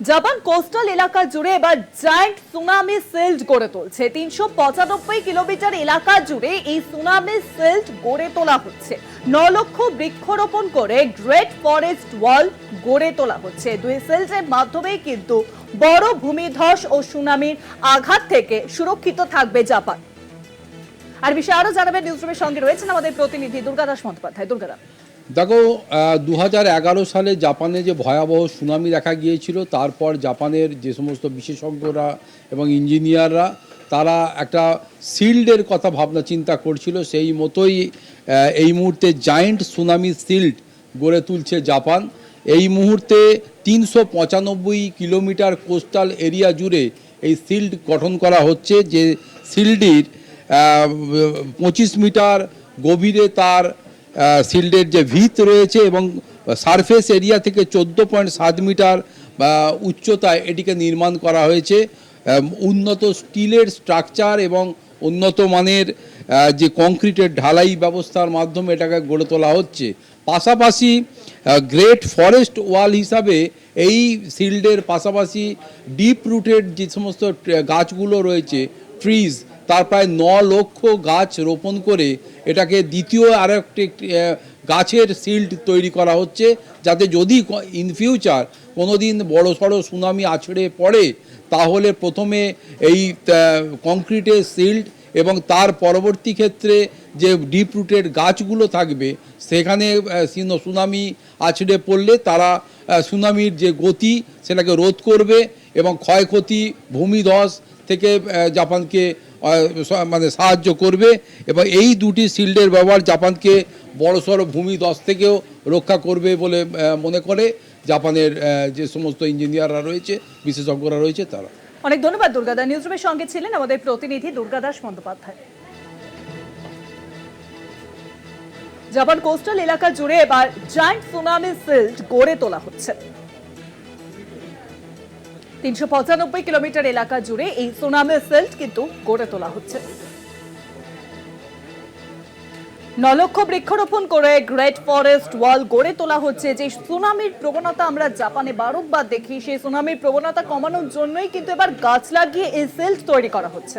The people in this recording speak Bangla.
জাপান কোস্টাল এলাকা জুড়ে এবার জায়ান্ট সুনামি সিল্ড গড়ে তুলছে। তিনশো পঁচানব্বই কিলোমিটার এলাকা জুড়ে এই সুনামি সিল্ড গড়ে তোলা হচ্ছে। ন লক্ষ বৃক্ষরোপণ করে গ্রেট ফরেস্ট ওয়াল গড়ে তোলা হচ্ছে। দুই সিল্ডের মাধ্যমেই কিন্তু বড় ভূমিধস ও সুনামির আঘাত থেকে সুরক্ষিত থাকবে জাপান। আর বিষয়ে আরও জানাবেন নিউজরুমের সঙ্গে রয়েছেন আমাদের প্রতিনিধি দুর্গাদাস বন্দ্যোপাধ্যায়। দুর্গাদাস দেখো দু সালে জাপানে যে ভয়াবহ সুনামি দেখা গিয়েছিল, তারপর জাপানের যে সমস্ত বিশেষজ্ঞরা এবং ইঞ্জিনিয়াররা, তারা একটা সিল্ডের কথা ভাবনা চিন্তা করছিল। সেই মতোই এই মুহূর্তে জায়েন্ট সুনামি সিল্ড গড়ে তুলছে জাপান। এই মুহূর্তে তিনশো পঁচানব্বই কিলোমিটার কোস্টাল এরিয়া জুড়ে এই সিল্ড গঠন করা হচ্ছে, যে সিল্ডির পঁচিশ মিটার গভীরে তার শিল্ডের যে ভিত রয়েছে এবং সারফেস এরিয়া থেকে চোদ্দ পয়েন্ট সাত মিটার উচ্চতায় এটিকে নির্মাণ করা হয়েছে। উন্নত স্টিলের স্ট্রাকচার এবং উন্নত মানের যে কংক্রিটের ঢালাই ব্যবস্থার মাধ্যমে এটাকে গড়ে তোলা হচ্ছে। পাশাপাশি গ্রেট ফরেস্ট ওয়াল হিসাবে এই শিল্ডের পাশাপাশি ডিপ রুটেড যে সমস্ত গাছগুলো রয়েছে, ট্রিজ তার প্রায় ন লক্ষ গাছ রোপণ করে এটাকে দ্বিতীয় আর একটি গাছের শিল্ড তৈরি করা হচ্ছে, যাতে যদি ইন ফিউচার কোনো দিন বড়ো সড়ো সুনামি আছড়ে পড়ে, তাহলে প্রথমে এই কংক্রিটের শিল্ড এবং তার পরবর্তী ক্ষেত্রে যে ডিপ রুটেড গাছগুলো থাকবে, সেখানে সুনামি আছড়ে পড়লে তারা সুনামির যে গতি সেটাকে রোধ করবে এবং ক্ষয়ক্ষতি, ভূমিধস থেকে জাপানকে মানে সাহায্য করবে এবং এই দুটি শিল্ডের ব্যবহার জাপানকে বড়সড় ভূমিধস থেকেও রক্ষা করবে বলে মনে করে জাপানের যে সমস্ত ইঞ্জিনিয়াররা রয়েছে, বিশেষজ্ঞরা রয়েছে তারা। অনেক ধন্যবাদ দুর্গাদা নিউজরুমের সঙ্গে ছিলেন আমাদের প্রতিনিধি দুর্গাদাস বন্দ্যোপাধ্যায়। জাপান কোস্টাল এলাকা জুড়ে এবার জায়ান্ট সুনামি সিল্ড গড়ে তোলা হচ্ছে। তিনশো পঁচানব্বই কিলোমিটার এলাকা জুড়ে এই সুনামি সেল্ট কিন্তু গড়ে তোলা হচ্ছে। নলক্ষ বৃক্ষরোপণ করে গ্রেট ফরেস্ট ওয়াল গড়ে তোলা হচ্ছে। যে সুনামির প্রবণতা আমরা জাপানে বারবার দেখি, সেই সুনামির প্রবণতা কমানোর জন্যই কিন্তু এবার গাছ লাগিয়ে এই সেল্ট তৈরি করা হচ্ছে।